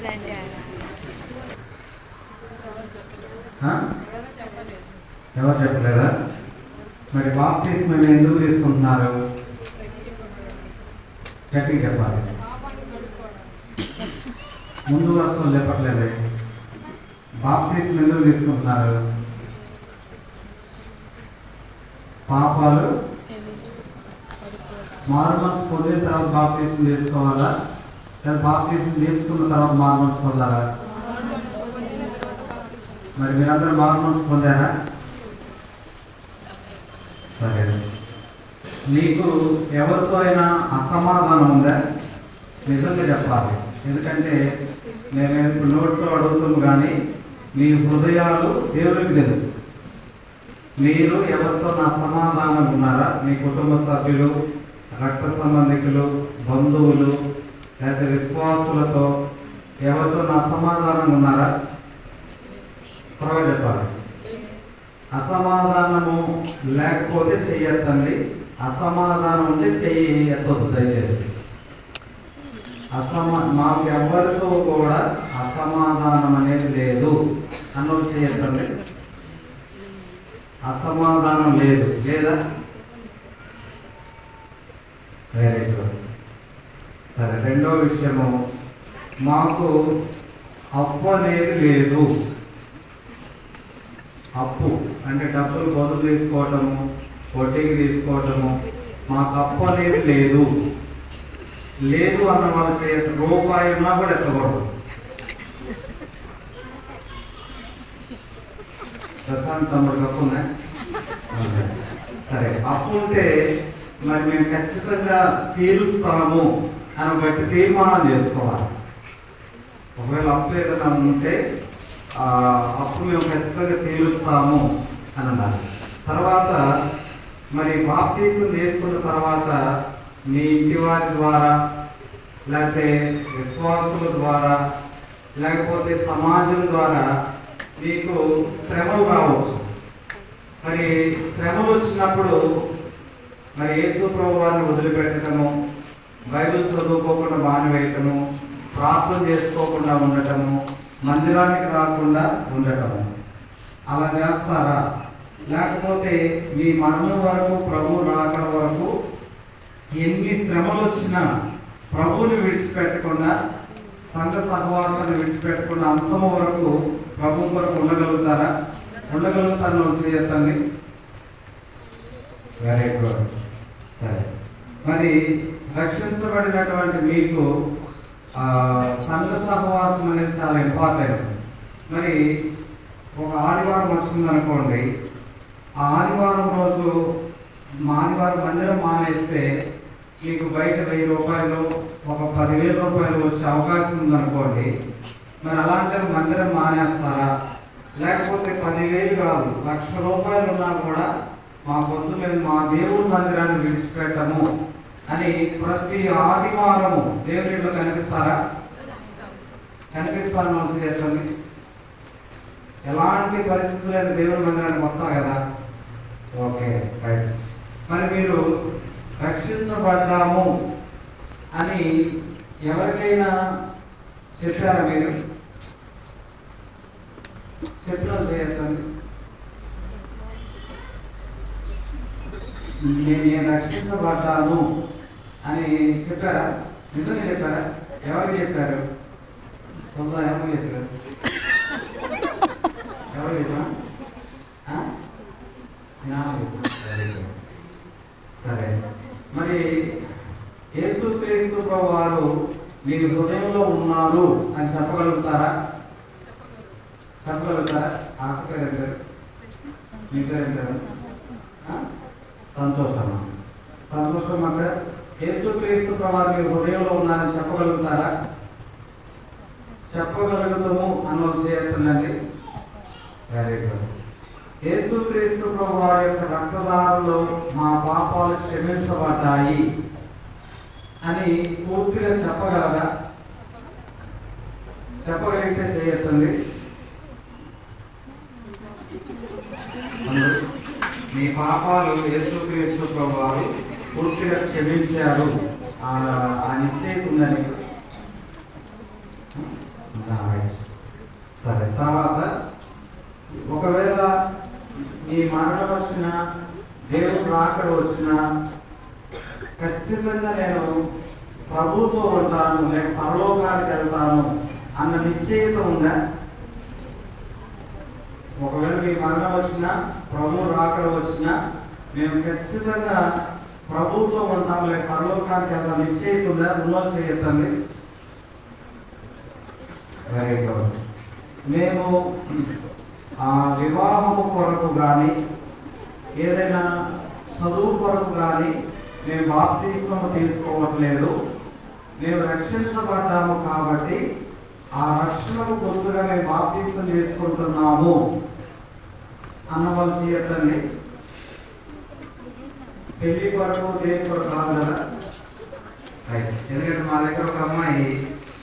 చెప్పలేదండి? ఎవరు చెప్పలేదా? మరి బాప్తిస్మం ఎందుకు తీసుకుంటున్నారు? గట్టిగా చెప్పాలి. ముందు వర్షం చెప్పట్లేదే బాప్తిస్మం ఎందుకు తీసుకుంటున్నారు? పాపాలు? మారు మనసు పొందిన తర్వాత బాప్తీసం తీసుకోవాలా? లేదా బాప్తీసం తీసుకున్న తర్వాత మార్మల్స్ పొందారా? మరి మీరందరూ మార్మల్స్ పొందారా? సరే. నీకు ఎవరితో అయినా అసమాధానం ఉందా? నిజంగా చెప్పాలి. ఎందుకంటే మేము ఇప్పుడు నోటితో అడుగుతాము కానీ మీ హృదయాలు దేవునికి తెలుసు. మీరు ఎవరితో నా సమాధానం ఉన్నారా మీ కుటుంబ సభ్యులు రక్త సంబంధికులు బంధువులు లేదా విశ్వాసులతో ఎవరితో అసమాధానం ఉన్నారా? త్వరగా చెప్పాలి. అసమాధానము లేకపోతే చెయ్యొద్దండి అసమాధానం ఉంటే చెయ్యొద్దు దయచేసి. అసమా మాకు ఎవరితో కూడా అసమాధానం అనేది లేదు. అన్నది చేయొద్దండి అసమాధానం లేదు. లేదా? వెరీ గుడ్ సరే రెండో విషయము. మాకు అప్పు అనేది లేదు. అప్పు అంటే డబ్బులు బదులు తీసుకోవటము వడ్డీకి తీసుకోవటము మాకు అప్పు అనేది లేదు. లేదు అన్న వాళ్ళ చేత రూపాయి ఉన్నా కూడా ఎత్తకూడదు. ప్రశాంత్ తమ్ముడికి అప్పు ఉంది. సరే అప్పు ఉంటే మరి మేము ఖచ్చితంగా తీరుస్తాము. అని బట్టి తీర్మానం చేసుకోవాలి. ఒకవేళ అప్పు ఏదైనా ఉంటే ఆ అప్పు మేము ఖచ్చితంగా తీరుస్తాము అని అన్నారు. తర్వాత మరి బాప్తీసం తీసుకున్న తర్వాత మీ ఇంటి వారి ద్వారా లేకపోతే విశ్వాసుల ద్వారా లేకపోతే సమాజం ద్వారా మీకు శ్రమలు రావచ్చు. మరి శ్రమలు వచ్చినప్పుడు మరి యేసు ప్రభు వారిని వదిలిపెట్టడము బైబిల్ చదువుకోకుండా మానివేయటము ప్రార్థన చేసుకోకుండా ఉండటము మందిరానికి రాకుండా ఉండటము. అలా చేస్తారా? లేకపోతే మీ మరణం వరకు ప్రభు రాకడ వరకు ఎన్ని శ్రమలు వచ్చినా ప్రభువుని విడిచిపెట్టకుండా సంఘ సహవాసాన్ని విడిచిపెట్టకుండా అంతము వరకు ప్రభు వరకు ఉండగలుగుతారా? ఉండగలుగుతాను చేయొద్దండి వెరీ గుడ్ సరే. మరి రక్షించబడినటువంటి మీకు సంఘ సహవాసం అనేది చాలా ఇంపార్టెంట్ మరి ఒక ఆదివారం వచ్చిందనుకోండి ఆ ఆదివారం రోజు మా ఆదివారం మందిరం మానేస్తే మీకు బయట వెయ్యి రూపాయలు ఒక పదివేల రూపాయలు వచ్చే అవకాశం ఉందనుకోండి మరి అలాంటి మందిరం మానేస్తారా? లేకపోతే పదివేలు కాదు లక్ష రూపాయలు ఉన్నా కూడా మా పొద్దు మేము మా దేవుని మందిరాన్ని విడిచిపెట్టము. అని ప్రతి ఆదివారము దేవునిలో కనిపిస్తారా? కనిపిస్తాను మనసు చేస్తుంది ఎలాంటి పరిస్థితులైన దేవుని మందిరానికి వస్తారు కదా? Okay right. మరి మీరు రక్షించబడ్డాము అని ఎవరికైనా చెప్పారా మీరు? చెప్పిన చేయొద్దండి నేను నేను రక్షించబడ్డాను. అని చెప్పారా? నిజమే చెప్పారా? ఎవరికి చెప్పారు? కొంత ఏమో చెప్పారు. ఎవరు చెప్పా సరే. మరి యేసుక్రీస్తు క్రీస్తు వారు మీ హృదయంలో ఉన్నారు అని చెప్పగలుగుతారా? చెప్పగలుగుతారా? ఆక పేరు? మీ పేరు ఎంటారు సంతోషమా సంతోషం సంతోషం అంటే యేసుక్రీస్తు ప్రభు మీ హృదయంలో ఉన్నారని చెప్పగలుగుతారా? చెప్పగలుగుతాము అన్న చేయొద్దండి వెరీ గుడ్ యేసుక్రీస్తు ప్రభు వారి యొక్క రక్తదారంలో మా పాపాలు క్షమించబడ్డాయి అని పూర్తిగా చెప్పగలరా? చెప్పగలిగితే చేయొద్దండి మీ పాపాలు యేసుక్రీస్తు ప్రభు వారు పూర్తిగా క్షమించారు. ఆ నిశ్చయిత ఉందని. సరే తర్వాత ఒకవేళ నీ మరణం వచ్చిన దేవుడు రాకడ వచ్చిన ఖచ్చితంగా నేను ప్రభుతో ఉంటాను లేక పరలోకానికి వెళ్తాను అన్న నిశ్చయిత ఉందా? ఒకవేళ మీ మరణం వచ్చిన ప్రభు రాకడ వచ్చిన మేము ఖచ్చితంగా ప్రభుతో ఉంటాం లేక పరలోకానికి వెళ్తాం నిశ్చయిత ఉందా రుణాలు చేయొద్దండి వెరీ గుడ్ మేము ఆ వివాహము కొరకు కానీ ఏదైనా చదువు కొరకు కానీ మేము బాప్తీస్మము తీసుకోవట్లేదు. మేము రక్షించబడ్డాము కాబట్టి ఆ రక్షణకు గుర్తుగా మేము బాప్తీసం చేసుకుంటున్నాము. అన్న వాళ్ళు పెళ్ళి కొరకు దేని కొరకు కాదు కదా? రైట్ ఎందుకంటే మా దగ్గర ఒక అమ్మాయి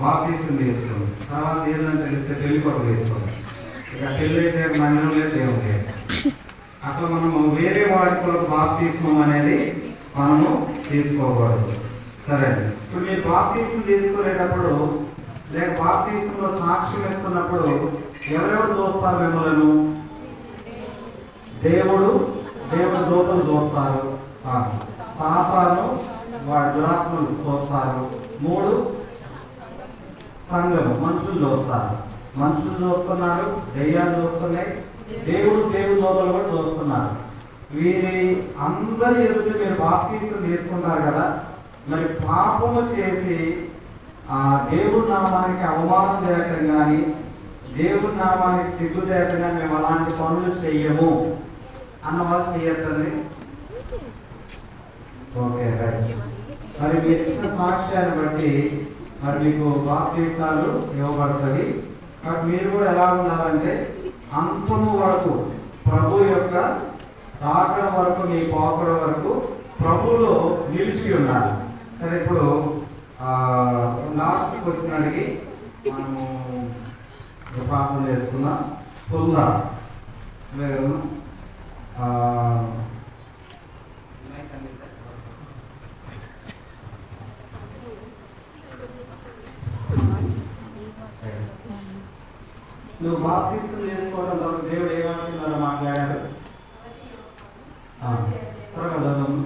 బాప్తీసం తీసుకుంది తర్వాత ఏందని తెలిస్తే పెళ్ళి కొరకు తీసుకుంది ఇక పెళ్ళి పేరు మందిరం లేదు దేవుడు అట్లా మనము వేరే వాడి కొరకు బాప్ అనేది మనము తీసుకోకూడదు. సరే ఇప్పుడు మీరు బాప్తీసం తీసుకునేటప్పుడు లేక బాప్తీసంలో సాక్ష్యం ఇస్తున్నప్పుడు ఎవరెవరు చూస్తారు మిమ్మల్ని? దేవుడు దేవుడు దూతలు చూస్తారు. సాతాను వాడి దురాత్మలు చూస్తారు మూడు సంఘం మనుషులు చూస్తారు మనుషులు చూస్తున్నారు దెయ్యాలు చూస్తున్నాయి దేవుడు దేవుడు దూతలు కూడా చూస్తున్నారు వీరి అందరి ఎదుటి మీరు బాప్తీసం తీసుకుంటారు కదా మరి పాపము చేసి ఆ దేవుడి నామానికి అవమానం తేయటం కానీ దేవుడి నామానికి సిగ్గు తేయటం కానీ మేము అలాంటి పనులు చెయ్యము. అన్న వాళ్ళు ఓకే రైట్. మరి మీరు ఇచ్చిన సాక్ష్యాన్ని బట్టి మరి మీకు బాప్తీసాలు ఇవ్వబడతాయి కాబట్టి మీరు కూడా ఎలా ఉండాలంటే అంతము వరకు ప్రభు యొక్క రాకడ వరకు నీ పోకడ వరకు ప్రభులో నిలిచి ఉన్నారు సరే ఇప్పుడు లాస్ట్ క్వశ్చన్ అడిగి మనము ప్రార్థన చేసుకుందాం. పొందా నువ్వు బాప్తీసం చేసుకోవడం ద్వారా దేవుడు ఏ వాక్యం ద్వారా మాట్లాడారు ఆ, త్వరగా చదవము.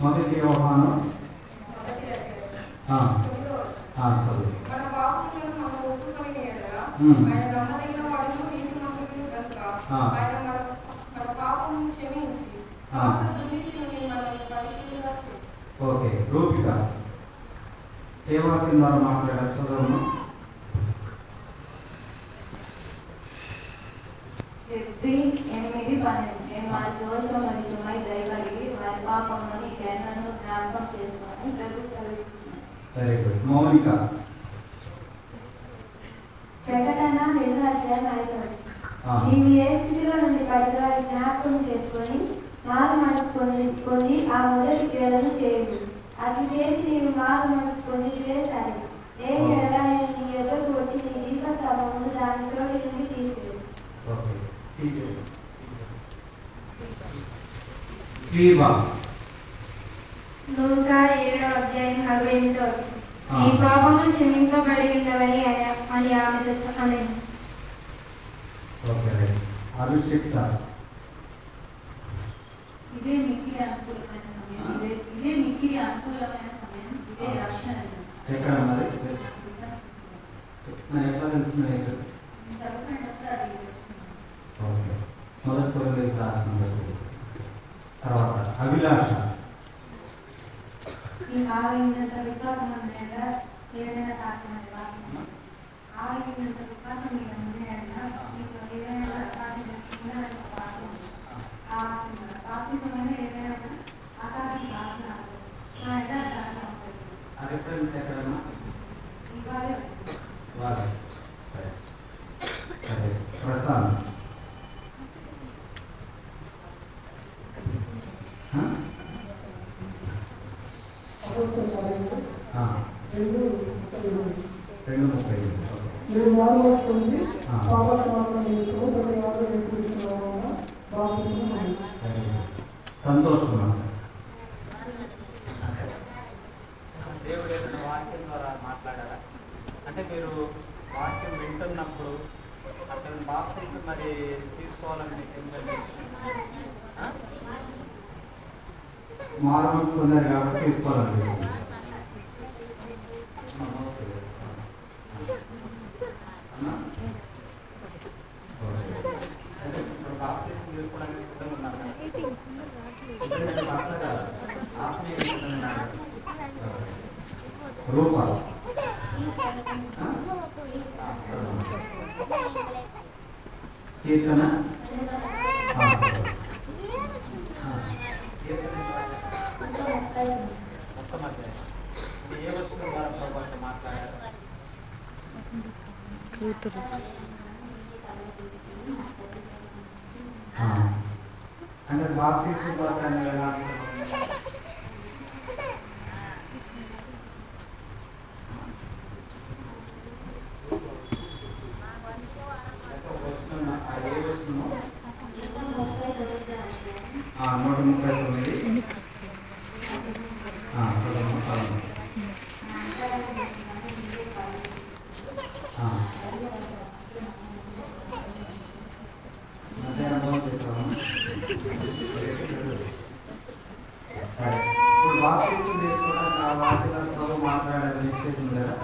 మొదటి ఆ, చదువు. ఓకే రూపిక ఏ వాక్యం ద్వారా మాట్లాడారు ఫిఫ్టీ ఎనిమిది పన్నెండు నేను వారి దోషం నిమిషమై దయగలిగి వారి కేంద్రను జ్ఞాపకం చేసుకొని వెరీ గుడ్ మౌనిక. ప్రకటన రెండు అధ్యాయం ఐదు నీవు ఏ స్థితిలో నుండి పడిగారి జ్ఞాపకం చేసుకొని మారు పొంది పొంది ఆ మొదటి క్రియలను చేయుడు అట్లు చేసి నీవు మారు మనసు పొంది ద్వేషాలి ఏమి ఎడగా నేను నీ ఎదురుకు వచ్చి నీ దీపస్తంభమును దాని చోటి నుండి ఏడో అధ్యాయం నలభై ఎనిమిదో పాపములు క్షమింపబడి అని- ఆమెతో రైట్. అభిషిక్త. ఇదే మిక్కిలి ఇదే మిక్కిలి అనుకూలమైన సమయం ఇదే రక్షణ. ఎక్కడ ఉన్నది నాకు ఎట్లా. ఓకే మొదటి కొరింథీయులకు రాసిన తర్వాత అభిలాష ఈ ఆవగినంత విశ్వాసం ఏదైనా సాధ్యమైన వాక్యం ఆవగినంత విశ్వాసం మీద ఉండేలా మీకు ఏదైనా వాక్యం ఆ బాప్తిసమైన ఏదైనా అసాధ్యం కాకుండా నా ఎడ సాధ్యం అవుతుంది ఆ రిఫరెన్స్ ఎక్కడన్నా ఇవాళ వచ్చింది వారు సరే ప్రశాంత్ ఆ? ఆ, రెండు ముప్పై ఎనిమిది. రెండు ముప్పై ఎనిమిది. ఇది మారు వస్తుంది నిమిత్తము ప్రతి వారు సంతోషం అన్న. దేవుడు ఏదైనా వాక్యం ద్వారా మాట్లాడారా అంటే మీరు వాక్యం వింటున్నప్పుడు అసలు బాప్తిజం మరి తీసుకోవాలని మీకు ఎందుకు పొందారు కాబట్టి తీసుకోవాలనిపిస్తుంది ఆ, ఓకే. అన్నా? ఓకే. అయితే ఇప్పుడు బాప్తిజం తీసుకోవడానికి సిద్ధంగా ఉన్నారు కదా? సిద్ధంగా భర్త కాదు. ఆత్మీయంగా సిద్ధంగా ఉన్నారు కదా? రూపాలు ఆ? ఆ, చదవండి. కీర్తన ఆ, చదవండి. ఆ, కీర్తన మొత్తం అదే. ఇది ఏ వస్తువు ద్వారా ప్రభు అంటే మాట్లాడారు ఆ. అంటే బాప్తీసు పథకాన్ని ఎలా అంటారు? అయితే ఒక వచనం, ఆ ఏ వచనమో? ఆ, నూట ముప్పై తొమ్మిది ఆ, చదవండి, చదవండి. ఆ. మధ్యాహ్నం భోజనం సరే ఇప్పుడు బాప్తీసం తీసుకోవడానికి ఆ వాటిలో ప్రభు మాట్లాడేది నిశ్చయం కదా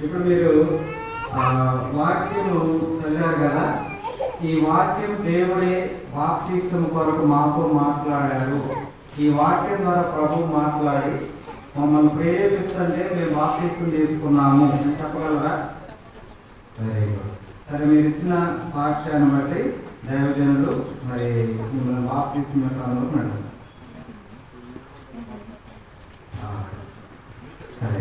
ఇప్పుడు మీరు ఆ, వాక్యము చదివారు కదా ఈ వాక్యం దేవుడే బాప్తీసం కొరకు మాతో మాట్లాడారు. ఈ వాక్యం ద్వారా ప్రభు మాట్లాడి మమ్మల్ని ప్రేరేపిస్తుంటే మేము బాప్తీసం తీసుకున్నాము చెప్పగలరా? సరే మీరు ఇచ్చిన సాక్ష్యాన్ని బట్టి దైవజనులు మరి మిమ్మల్ని వాస్తవించిన కాలంలో నడుస్తారు. సరే.